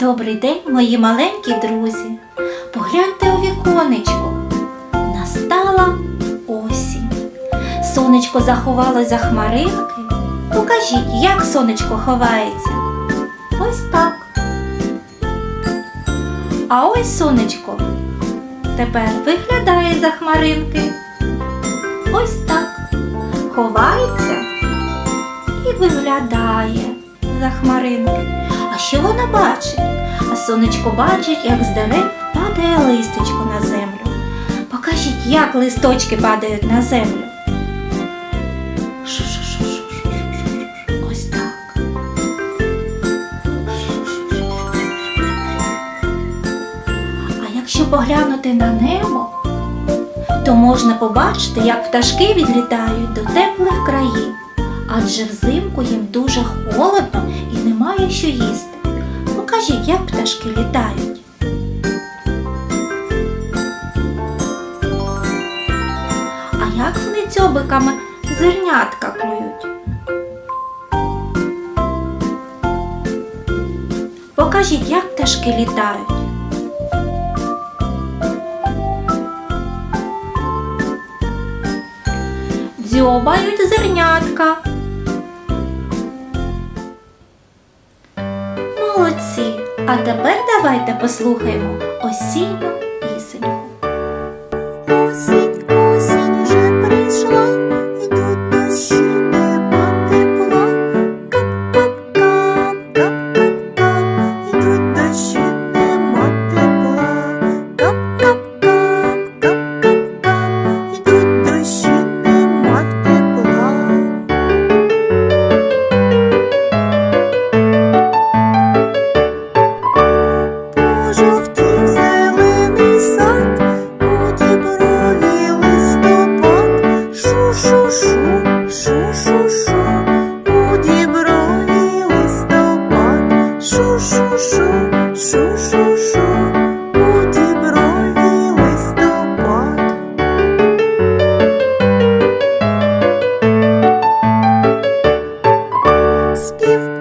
Добрий день, мої маленькі друзі. Погляньте у віконечко. Настала осінь. Сонечко заховалось за хмаринки. Покажіть, як сонечко ховається. Ось так. А ось сонечко тепер виглядає за хмаринки. Ось так. Ховається і виглядає за хмаринки. А що вона бачить? А сонечко бачить, як з падає листочко на землю. Покажіть, як листочки падають на землю. Ось так. А якщо поглянути на небо, то можна побачити, як пташки відлітають до теплих країв, адже взимку їм дуже холодно і немає що їсти. Як пташки літають. А як вони дзьобиками зернятка клюють? Покажіть, як пташки літають. дзьобають зернятка. А тепер давайте послухаємо осінню Пожовтів зелений сад, у діброві листопад, шу-шу-шу, шу-шу-шу, у діброві листопад, шу-шу-шу, у діброві листопад. Спів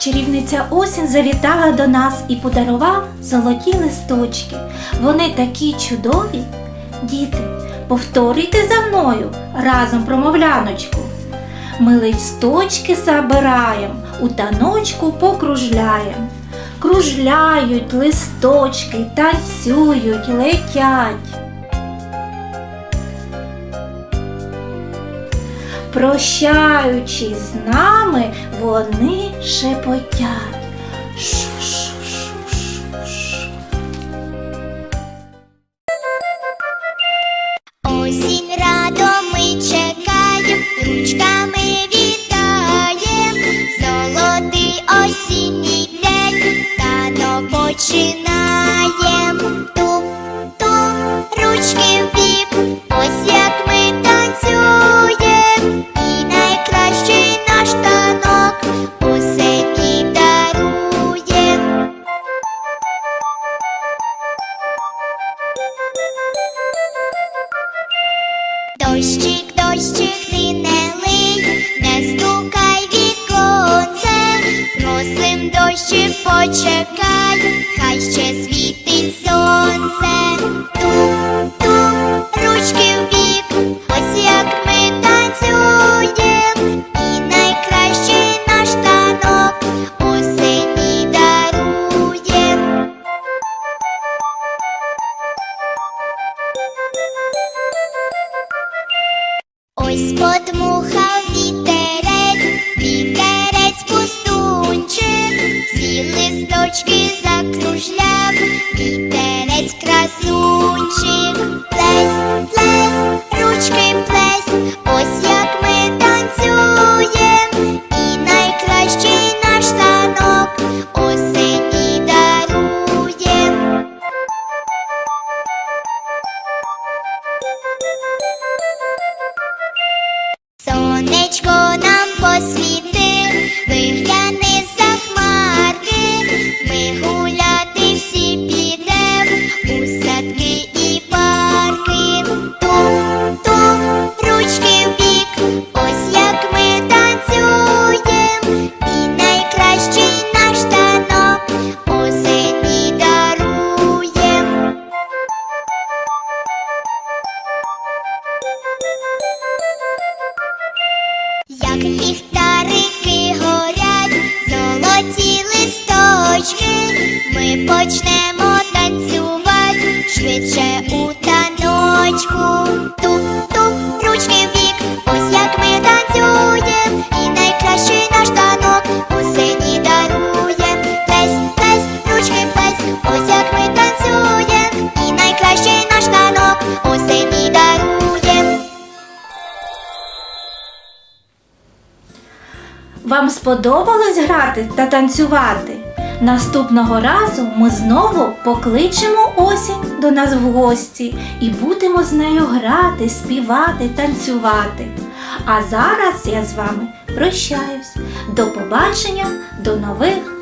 Чарівниця осінь завітала до нас і подарувала золоті листочки. Вони такі чудові. Діти, повторюйте за мною разом промовляночку. Ми листочки забираєм, у таночку покружляєм. Кружляють листочки, танцюють, летять. Прощаючись з нами, вони шепотять. Дощик, почекай, хай ще світить сонце. Туп-туп, ручки в бік, ось як ми танцюєм, і найкращий наш танок осені даруєм. Ось подмухав всі листочки закружляв, вітерець красунчик, Вам сподобалось грати та танцювати? Наступного разу ми знову покличемо осінь до нас в гості і будемо з нею грати, співати, танцювати. А зараз я з вами прощаюсь. До побачення, до нових